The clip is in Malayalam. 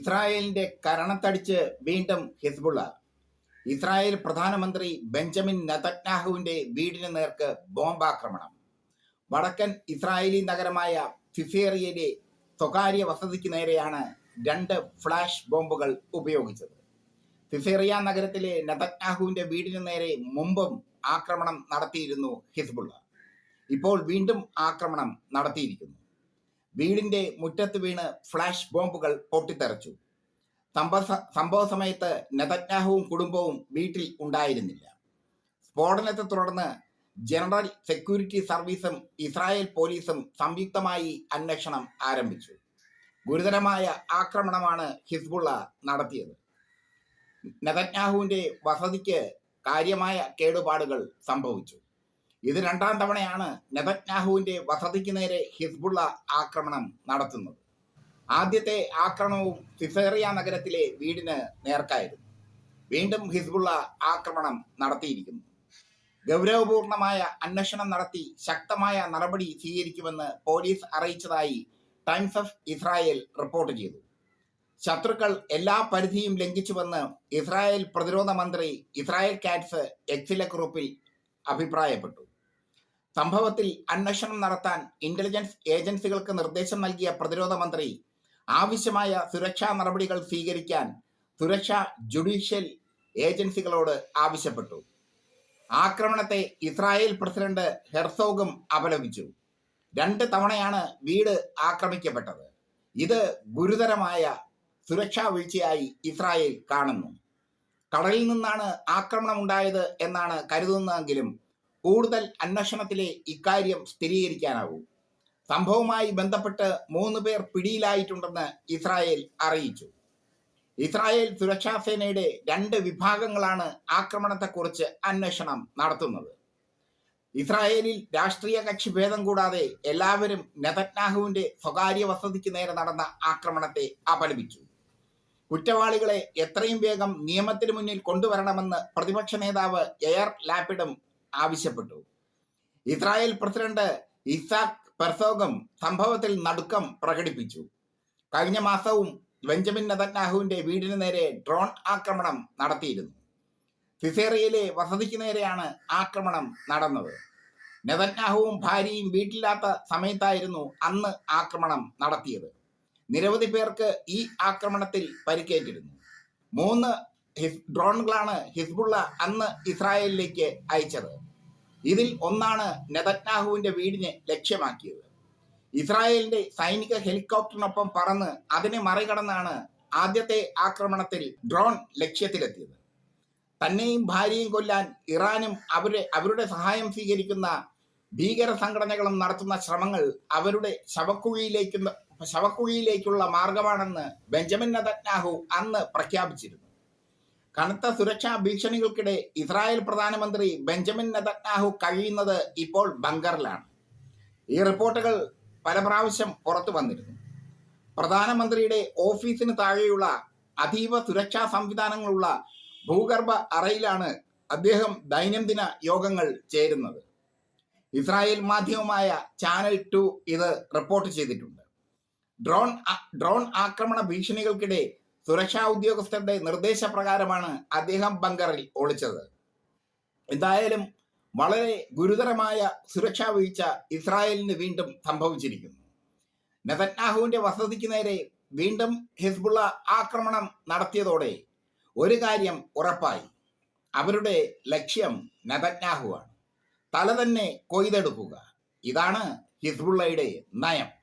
ഇസ്രായേലിന്റെ കരണത്തടിച്ച് വീണ്ടും ഹിസ്ബുള്ള. ഇസ്രായേൽ പ്രധാനമന്ത്രി ബെഞ്ചമിൻ നതന്യാഹുവിന്റെ വീടിന് നേർക്ക് ബോംബാക്രമണം. വടക്കൻ ഇസ്രായേലി നഗരമായ ഫിഫേറിയയിലെ സ്വകാര്യ വസതിക്ക് നേരെയാണ് രണ്ട് ഫ്ലാഷ് ബോംബുകൾ ഉപയോഗിച്ചത്. ഫിഫേറിയ നഗരത്തിലെ നതന്യാഹുവിന്റെ വീടിന് നേരെ മുമ്പും ആക്രമണം നടത്തിയിരുന്നു ഹിസ്ബുള്ള. ഇപ്പോൾ വീണ്ടും ആക്രമണം നടത്തിയിരിക്കുന്നു. വീടിന്റെ മുറ്റത്ത് വീണ് ഫ്ലാഷ് ബോംബുകൾ പൊട്ടിത്തെറിച്ചു. സംഭവ സമയത്ത് നെതന്യാഹുവും കുടുംബവും വീട്ടിൽ ഉണ്ടായിരുന്നില്ല. സ്ഫോടനത്തെ തുടർന്ന് ജനറൽ സെക്യൂരിറ്റി സർവീസും ഇസ്രായേൽ പോലീസും സംയുക്തമായി അന്വേഷണം ആരംഭിച്ചു. ഗുരുതരമായ ആക്രമണമാണ് ഹിസ്ബുള്ള നടത്തിയത്. നെതന്യാഹുവിന്റെ വസതിക്ക് കാര്യമായ കേടുപാടുകൾ സംഭവിച്ചു. ഇത് രണ്ടാം തവണയാണ് നെതന്യാഹുവിന്റെ വസതിക്ക് നേരെ ഹിസ്ബുള്ള ആക്രമണം നടത്തുന്നത്. ആദ്യത്തെ ആക്രമണവും സിസേറിയ നഗരത്തിലെ വീടിന് നേർക്കായിരുന്നു. വീണ്ടും ഹിസ്ബുള്ള ആക്രമണം നടത്തിയിരിക്കുന്നു. ഗൗരവപൂർണമായ അന്വേഷണം നടത്തി ശക്തമായ നടപടി സ്വീകരിക്കുമെന്ന് പോലീസ് അറിയിച്ചതായി ടൈംസ് ഓഫ് ഇസ്രായേൽ റിപ്പോർട്ട് ചെയ്തു. ശത്രുക്കൾ എല്ലാ പരിധിയും ലംഘിച്ചുവെന്ന് ഇസ്രായേൽ പ്രതിരോധ മന്ത്രി ഇസ്രായേൽ കാറ്റ്സ് എക്സിലെ കുറിപ്പിൽ അഭിപ്രായപ്പെട്ടു. സംഭവത്തിൽ അന്വേഷണം നടത്താൻ ഇന്റലിജൻസ് ഏജൻസികൾക്ക് നിർദ്ദേശം നൽകിയ പ്രതിരോധ മന്ത്രി ആവശ്യമായ സുരക്ഷാ നടപടികൾ സ്വീകരിക്കാൻ സുരക്ഷാ ജുഡീഷ്യൽ ഏജൻസികളോട് ആവശ്യപ്പെട്ടു. ആക്രമണത്തെ ഇസ്രായേൽ പ്രസിഡന്റ് ഹെർസോഗും അപലപിച്ചു. രണ്ട് തവണയാണ് വീട് ആക്രമിക്കപ്പെട്ടത്. ഇത് ഗുരുതരമായ സുരക്ഷാ വീഴ്ചയായി ഇസ്രായേൽ കാണുന്നു. കടലിൽ നിന്നാണ് ആക്രമണം ഉണ്ടായത് എന്നാണ് കരുതുന്നതെങ്കിലും കൂടുതൽ അന്വേഷണത്തിലെ ഇക്കാര്യം സ്ഥിരീകരിക്കാനാവൂ സംഭവവുമായി ബന്ധപ്പെട്ട് മൂന്ന് പേർ പിടിയിലായിട്ടുണ്ടെന്ന് ഇസ്രായേൽ അറിയിച്ചു. ഇസ്രായേൽ സുരക്ഷാ സേനയുടെ രണ്ട് വിഭാഗങ്ങളാണ് ആക്രമണത്തെക്കുറിച്ച് അന്വേഷണം നടത്തുന്നത്. ഇസ്രായേലിൽ രാഷ്ട്രീയ കക്ഷി ഭേദം കൂടാതെ എല്ലാവരും നെതന്യാഹുവിന്റെ സ്വകാര്യ വസതിക്ക് നേരെ നടന്ന ആക്രമണത്തെ അപലപിച്ചു. കുറ്റവാളികളെ എത്രയും വേഗം നിയമത്തിന് മുന്നിൽ കൊണ്ടുവരണമെന്ന് പ്രതിപക്ഷ നേതാവ് എയർ ലാപ്പിഡും ആവശ്യപ്പെട്ടു. ഇസ്രായേൽ പ്രസിഡന്റ് ഇസാഖ് പെർസോഗം സംഭവത്തിൽ നടുക്കം പ്രകടിപ്പിച്ചു. കഴിഞ്ഞ മാസവും ബെഞ്ചമിൻ നദന്നാഹുവിന്റെ വീടിന് നേരെ ഡ്രോൺ ആക്രമണം നടത്തിയിരുന്നു. സിസേറിയയിലെ വസതിക്ക് നേരെയാണ് ആക്രമണം നടന്നത്. നെതന്യാഹുവും ഭാര്യയും വീട്ടില്ലാത്ത സമയത്തായിരുന്നു അന്ന് ആക്രമണം നടത്തിയത്. നിരവധി പേർക്ക് ഈ ആക്രമണത്തിൽ പരിക്കേറ്റിരുന്നു. മൂന്ന് ഹിസ് ഡ്രോണുകളാണ് ഹിസ്ബുള്ള അന്ന് ഇസ്രായേലിലേക്ക് അയച്ചത്. ഇതിൽ ഒന്നാണ് നെതന്യാഹുവിന്റെ വീടിനെ ലക്ഷ്യമാക്കിയത്. ഇസ്രായേലിന്റെ സൈനിക ഹെലികോപ്റ്ററിനൊപ്പം പറന്ന് അതിനെ മറികടന്നാണ് ആദ്യത്തെ ആക്രമണത്തിൽ ഡ്രോൺ ലക്ഷ്യത്തിലെത്തിയത്. തന്നെയും ഭാര്യയും കൊല്ലാൻ ഇറാനും അവരെ അവരുടെ സഹായം സ്വീകരിക്കുന്ന ഭീകര സംഘടനകളും നടത്തുന്ന ശ്രമങ്ങൾ അവരുടെ ശവക്കുഴിയിലേക്ക് ശവക്കുഴിയിലേക്കുള്ള മാർഗമാണെന്ന് ബെഞ്ചമിൻ നെതന്യാഹു അന്ന് പ്രഖ്യാപിച്ചിരുന്നു. കനത്ത സുരക്ഷാ ഭീഷണികൾക്കിടെ ഇസ്രായേൽ പ്രധാനമന്ത്രി ബെഞ്ചമിൻ നെതന്യാഹു കഴിയുന്നത് ഇപ്പോൾ ബങ്കറിലാണ്. ഈ റിപ്പോർട്ടുകൾ പല പ്രാവശ്യം പുറത്തു വന്നിരുന്നു. പ്രധാനമന്ത്രിയുടെ ഓഫീസിന് താഴെയുള്ള അതീവ സുരക്ഷാ സംവിധാനങ്ങളുള്ള ഭൂഗർഭ അറയിലാണ് അദ്ദേഹം ദൈനംദിന യോഗങ്ങൾ ചേരുന്നത്. ഇസ്രായേൽ മാധ്യമമായ ചാനൽ ടു ഇത് റിപ്പോർട്ട് ചെയ്തിട്ടുണ്ട്. ഡ്രോൺ ഡ്രോൺ ആക്രമണ ഭീഷണികൾക്കിടെ സുരക്ഷാ ഉദ്യോഗസ്ഥരുടെ നിർദ്ദേശപ്രകാരമാണ് അദ്ദേഹം ബങ്കറിൽ ഒളിച്ചത്. എന്തായാലും വളരെ ഗുരുതരമായ സുരക്ഷാ വീഴ്ച ഇസ്രായേലിന് വീണ്ടും സംഭവിച്ചിരിക്കുന്നു. നെതന്യാഹുവിന്റെ വസതിക്ക് നേരെ വീണ്ടും ഹിസ്ബുള്ള ആക്രമണം നടത്തിയതോടെ ഒരു കാര്യം ഉറപ്പായി. അവരുടെ ലക്ഷ്യം നെതന്യാഹുവാണ്. തല തന്നെ കൊയ്തെടുക്കുക. ഇതാണ് ഹിസ്ബുള്ളയുടെ നയം.